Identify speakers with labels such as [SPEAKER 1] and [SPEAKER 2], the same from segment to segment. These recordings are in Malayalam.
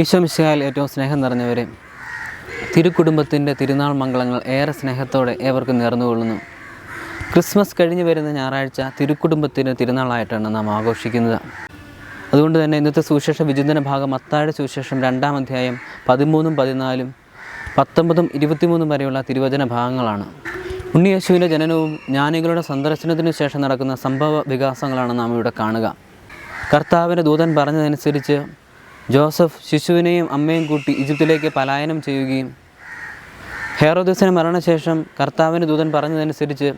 [SPEAKER 1] ഈശോ മിശിഹായിൽ ഏറ്റവും സ്നേഹം നിറഞ്ഞവരെ തിരുക്കുടുംബത്തിന്റെ തിരുനാൾ മംഗളങ്ങൾ ഏറെ സ്നേഹത്തോടെ ഏവർക്കും നേർന്നുകൊള്ളുന്നു. ക്രിസ്മസ് കഴിഞ്ഞു വരുന്ന ഞായറാഴ്ച തിരുക്കുടുംബത്തിന്റെ തിരുനാളായിട്ടാണ് നാം ആഘോഷിക്കുന്നത്. അതുകൊണ്ട് തന്നെ ഇന്നത്തെ സുവിശേഷ വിചിന്തന ഭാഗം അത്താഴ സുവിശേഷം രണ്ടാം അധ്യായം പതിമൂന്നും പതിനാലും പത്തൊമ്പതും ഇരുപത്തിമൂന്നും വരെയുള്ള തിരുവചന ഭാഗങ്ങളാണ്. ഉണ്ണിയേശുവിന്റെ ജനനവും ജ്ഞാനികളുടെ സന്ദർശനത്തിനു ശേഷം നടക്കുന്ന സംഭവ വികാസങ്ങളാണ് നാം ഇവിടെ കാണുക. കർത്താവിന്റെ ദൂതൻ പറഞ്ഞതനുസരിച്ച് ജോസഫ് ശിശുവിനെയും അമ്മയും കൂട്ടി ഈജിപ്തിലേക്ക് പലായനം ചെയ്യുകയും ഹെറോദസിന് മരണശേഷം കർത്താവിന്റെ ദൂതൻ പറഞ്ഞതനുസരിച്ച്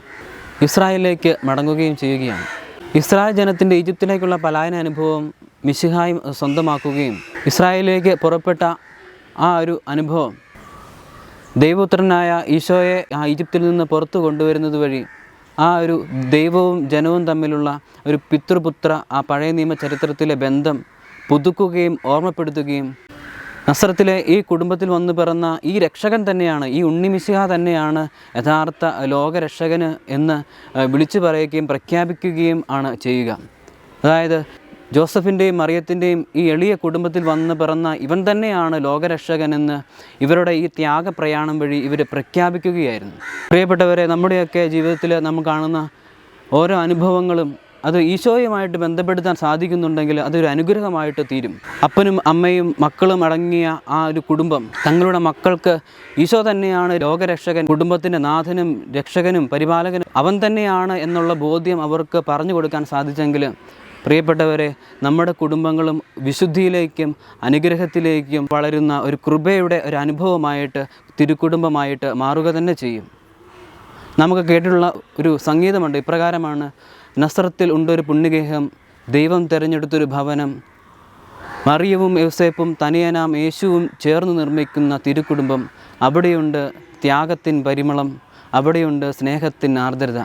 [SPEAKER 1] ഇസ്രായേലിലേക്ക് മടങ്ങുകയും ചെയ്യുകയാണ്. ഇസ്രായേൽ ജനത്തിന്റെ ഈജിപ്തിലേക്കുള്ള പലായന അനുഭവം മിശിഹായും സ്വന്തമാക്കുകയും ഇസ്രായേലിലേക്ക് പുറപ്പെട്ട ആ ഒരു അനുഭവം ദൈവപുത്രനായ ഈശോയെ ആ ഈജിപ്തിൽ നിന്ന് പുറത്തു കൊണ്ടുവരുന്നത് വഴി ആ ഒരു ദൈവവും ജനവും തമ്മിലുള്ള ഒരു പിതൃപുത്ര ആ പഴയ നിയമ ചരിത്രത്തിലെ ബന്ധം പുതുക്കുകയും ഓർമ്മപ്പെടുത്തുകയും നസ്രത്തിലെ ഈ കുടുംബത്തിൽ വന്നു പിറന്ന ഈ രക്ഷകൻ തന്നെയാണ് ഈ ഉണ്ണിമിശിഹ തന്നെയാണ് യഥാർത്ഥ ലോകരക്ഷകന് എന്ന് വിളിച്ചു പറയുകയും പ്രഖ്യാപിക്കുകയും ആണ് ചെയ്യുക. അതായത് ജോസഫിന്റെയും മറിയത്തിന്റെയും ഈ എളിയ കുടുംബത്തിൽ വന്ന് പിറന്ന ഇവൻ തന്നെയാണ് ലോകരക്ഷകനെന്ന് ഇവരുടെ ഈ ത്യാഗ പ്രയാണം വഴി ഇവർ പ്രഖ്യാപിക്കുകയായിരുന്നു. പ്രിയപ്പെട്ടവരെ നമ്മുടെയൊക്കെ ജീവിതത്തിൽ നമ്മൾ കാണുന്ന ഓരോ അനുഭവങ്ങളും അത് ഈശോയുമായിട്ട് ബന്ധപ്പെടുത്താൻ സാധിക്കുന്നുണ്ടെങ്കിൽ അതൊരു അനുഗ്രഹമായിട്ട് തീരും. അപ്പനും അമ്മയും മക്കളും അടങ്ങിയ ആ ഒരു കുടുംബം തങ്ങളുടെ മക്കൾക്ക് ഈശോ തന്നെയാണ് രോഗരക്ഷകൻ കുടുംബത്തിന്റെ നാഥനും രക്ഷകനും പരിപാലകനും. അവൻ തന്നെയാണ് എന്നുള്ള ബോധ്യം അവർക്ക് പറഞ്ഞു കൊടുക്കാൻ സാധിച്ചെങ്കിൽ പ്രിയപ്പെട്ടവരെ നമ്മുടെ കുടുംബങ്ങളും വിശുദ്ധിയിലേക്കും അനുഗ്രഹത്തിലേക്കും വളരുന്ന ഒരു കൃപയുടെ ഒരു അനുഭവമായിട്ട് തിരുക്കുടുംബമായിട്ട് മാറുക തന്നെ ചെയ്യും. നമുക്ക് കേട്ടിട്ടുള്ള ഒരു സംഗീതമുണ്ട്. ഇപ്രകാരമാണ് നസ്രത്തിൽ ഉണ്ടൊരു പുണ്യഗേഹം ദൈവം തിരഞ്ഞെടുത്തൊരു ഭവനം മറിയവും യൗസേപ്പും തനിയനാം യേശുവും ചേർന്ന് നിർമ്മിക്കുന്ന തിരുക്കുടുംബം അവിടെയുണ്ട് ത്യാഗത്തിൻ പരിമളം അവിടെയുണ്ട് സ്നേഹത്തിൻ ആർദ്രത.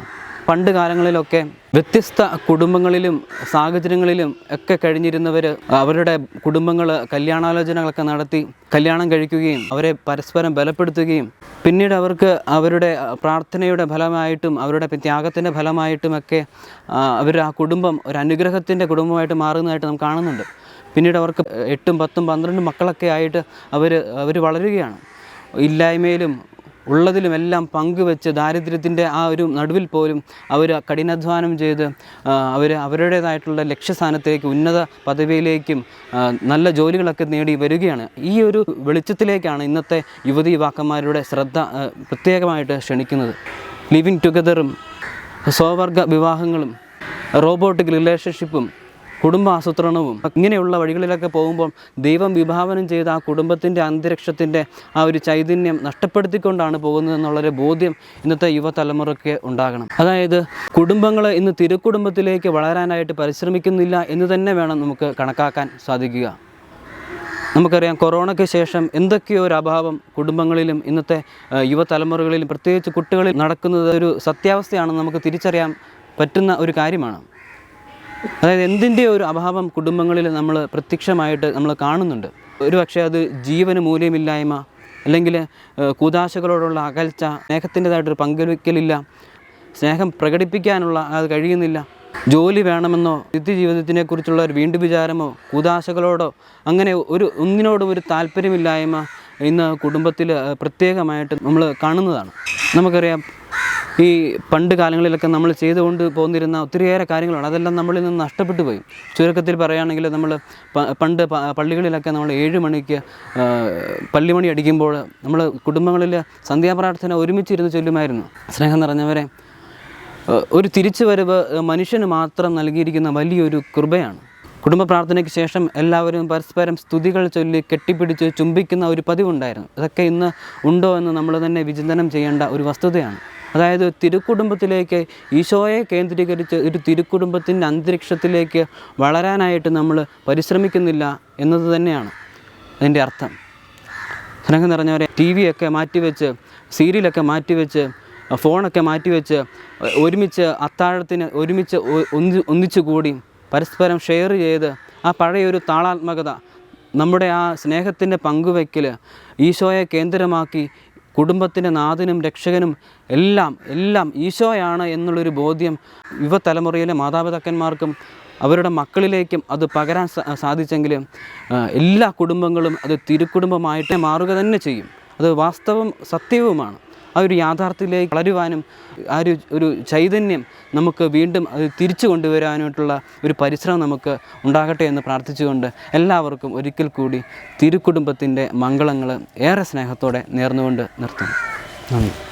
[SPEAKER 1] പണ്ട് കാലങ്ങളിലൊക്കെ വ്യത്യസ്ത കുടുംബങ്ങളിലും സാഹചര്യങ്ങളിലും ഒക്കെ കഴിഞ്ഞിരുന്നവർ അവരുടെ കുടുംബങ്ങൾ കല്യാണാലോചനകളൊക്കെ നടത്തി കല്യാണം കഴിക്കുകയും അവരെ പരസ്പരം ബലപ്പെടുത്തുകയും പിന്നീട് അവർക്ക് അവരുടെ പ്രാർത്ഥനയുടെ ഫലമായിട്ടും അവരുടെ ത്യാഗത്തിന്റെ ഫലമായിട്ടുമൊക്കെ അവർ ആ കുടുംബം ഒരു അനുഗ്രഹത്തിന്റെ കുടുംബമായിട്ട് മാറുന്നതായിട്ട് നാം കാണുന്നുണ്ട്. പിന്നീട് അവർക്ക് എട്ടും പത്തും പന്ത്രണ്ടും മക്കളൊക്കെ ആയിട്ട് അവർ അവർ വളരുകയാണ്. ഇല്ലായ്മയിലും ഉള്ളതിലുമെല്ലാം പങ്കുവെച്ച് ദാരിദ്ര്യത്തിന്റെ ആ ഒരു നടുവിൽ പോലും അവർ കഠിനാധ്വാനം ചെയ്ത് അവർ അവരുടേതായിട്ടുള്ള ലക്ഷ്യസ്ഥാനത്തേക്ക് ഉന്നത പദവിയിലേക്കും നല്ല ജോലികളൊക്കെ നേടി വരികയാണ്. ഈ ഒരു വെളിച്ചത്തിലേക്കാണ് ഇന്നത്തെ യുവതി യുവാക്കന്മാരുടെ ശ്രദ്ധ പ്രത്യേകമായിട്ട് ക്ഷണിക്കുന്നത്. ലിവിങ് ടുഗദറും സ്വവർഗ വിവാഹങ്ങളും റോബോട്ടിക് റിലേഷൻഷിപ്പും കുടുംബ ആസൂത്രണവും ഇങ്ങനെയുള്ള വഴികളിലൊക്കെ പോകുമ്പോൾ ദൈവം വിഭാവനം ചെയ്ത ആ കുടുംബത്തിന്റെ അന്തരീക്ഷത്തിന്റെ ആ ഒരു ചൈതന്യം നഷ്ടപ്പെടുത്തിക്കൊണ്ടാണ് പോകുന്നത് എന്നുള്ളൊരു ബോധ്യം ഇന്നത്തെ യുവതലമുറയ്ക്ക് ഉണ്ടാകണം. അതായത് കുടുംബങ്ങൾ ഇന്ന് തിരുക്കുടുംബത്തിലേക്ക് വളരാനായിട്ട് പരിശ്രമിക്കുന്നില്ല എന്ന് തന്നെ വേണം നമുക്ക് കണക്കാക്കാൻ സാധിക്കുക. നമുക്കറിയാം കൊറോണയ്ക്ക് ശേഷം എന്തൊക്കെയോ ഒരു അഭാവം കുടുംബങ്ങളിലും ഇന്നത്തെ യുവതലമുറകളിലും പ്രത്യേകിച്ച് കുട്ടികളിൽ നടക്കുന്നത് ഒരു സത്യാവസ്ഥയാണെന്ന് നമുക്ക് തിരിച്ചറിയാൻ പറ്റുന്ന ഒരു കാര്യമാണ്. അതായത് എന്തിന്റെ ഒരു അഭാവം കുടുംബങ്ങളിൽ നമ്മൾ പ്രത്യക്ഷമായിട്ട് നമ്മൾ കാണുന്നുണ്ട്? ഒരു പക്ഷേ അത് ജീവന് മൂല്യമില്ലായ്മ അല്ലെങ്കിൽ കൂതാശകളോടുള്ള അകൽച്ച സ്നേഹത്തിന്റെതായിട്ടൊരു പങ്കുവയ്ക്കലില്ല സ്നേഹം പ്രകടിപ്പിക്കാനുള്ള അത് കഴിയുന്നില്ല ജോലി വേണമെന്നോ നിത്യജീവിതത്തിനെക്കുറിച്ചുള്ള ഒരു വീണ്ടു വിചാരമോ കൂതാശകളോടോ അങ്ങനെ ഒരു ഒന്നിനോടും ഒരു താല്പര്യമില്ലായ്മ ഇന്ന് കുടുംബത്തിൽ പ്രത്യേകമായിട്ട് നമ്മൾ കാണുന്നതാണ്. നമുക്കറിയാം ഈ പണ്ട് കാലങ്ങളിലൊക്കെ നമ്മൾ ചെയ്തുകൊണ്ട് പോന്നിരുന്ന ഒത്തിരിയേറെ കാര്യങ്ങളാണ്. അതെല്ലാം നമ്മളിൽ നിന്ന് നഷ്ടപ്പെട്ടു പോയി. ചുരുക്കത്തിൽ പറയുകയാണെങ്കിൽ നമ്മൾ പണ്ട് പള്ളികളിലൊക്കെ നമ്മൾ ഏഴ് മണിക്ക് പള്ളിമണി അടിക്കുമ്പോൾ നമ്മൾ കുടുംബങ്ങളിൽ സന്ധ്യാപ്രാർത്ഥന ഒരുമിച്ചിരുന്ന് ചൊല്ലുമായിരുന്നു. സ്നേഹം നിറഞ്ഞവരെ ഒരു തിരിച്ചുവരവ് മനുഷ്യന് മാത്രം നൽകിയിരിക്കുന്ന വലിയൊരു കൃപയാണ്. കുടുംബ പ്രാർത്ഥനയ്ക്ക് ശേഷം എല്ലാവരും പരസ്പരം സ്തുതികൾ ചൊല്ലി കെട്ടിപ്പിടിച്ച് ചുംബിക്കുന്ന ഒരു പതിവുണ്ടായിരുന്നു. അതൊക്കെ ഇന്ന് ഉണ്ടോ എന്ന് നമ്മൾ തന്നെ വിചിന്തനം ചെയ്യേണ്ട ഒരു വസ്തുതയാണ്. അതായത് തിരുക്കുടുംബത്തിലേക്ക് ഈശോയെ കേന്ദ്രീകരിച്ച് ഒരു തിരുക്കുടുംബത്തിന്റെ അന്തരീക്ഷത്തിലേക്ക് വളരാനായിട്ട് നമ്മൾ പരിശ്രമിക്കുന്നില്ല എന്നത് തന്നെയാണ് അതിന്റെ അർത്ഥം. സ്നേഹം നിറഞ്ഞവരെ ടി വിയൊക്കെ മാറ്റിവെച്ച് സീരിയലൊക്കെ മാറ്റിവെച്ച് ഫോണൊക്കെ മാറ്റിവെച്ച് ഒരുമിച്ച് അത്താഴത്തിന് ഒരുമിച്ച് ഒന്നി ഒന്നിച്ചു കൂടി പരസ്പരം ഷെയർ ചെയ്ത് ആ പഴയൊരു താളാത്മകത നമ്മുടെ ആ സ്നേഹത്തിന്റെ പങ്കുവയ്ക്കൽ ഈശോയെ കേന്ദ്രമാക്കി കുടുംബത്തിന്റെ നാഥനും രക്ഷകനും എല്ലാം എല്ലാം ഈശോയാണ് എന്നുള്ളൊരു ബോധ്യം യുവതലമുറയിലെ മാതാപിതാക്കന്മാർക്കും അവരുടെ മക്കളിലേക്കും അത് പകരാൻ സാധിച്ചെങ്കിൽ എല്ലാ കുടുംബങ്ങളും അത് തിരുക്കുടുംബമായിട്ട് മാറുക തന്നെ ചെയ്യും. അത് വാസ്തവം സത്യവുമാണ്. ആ ഒരു യാഥാർത്ഥ്യത്തിലേക്ക് വളരുവാനും ആ ഒരു ഒരു ചൈതന്യം നമുക്ക് വീണ്ടും അത് തിരിച്ചു കൊണ്ടുവരാനായിട്ടുള്ള ഒരു പരിശ്രമം നമുക്ക് ഉണ്ടാകട്ടെ എന്ന് പ്രാർത്ഥിച്ചുകൊണ്ട് എല്ലാവർക്കും ഒരിക്കൽ കൂടി തിരുക്കുടുംബത്തിന്റെ മംഗളങ്ങൾ ഏറെ സ്നേഹത്തോടെ നേർന്നുകൊണ്ട് നിർത്തുന്നു. നന്ദി.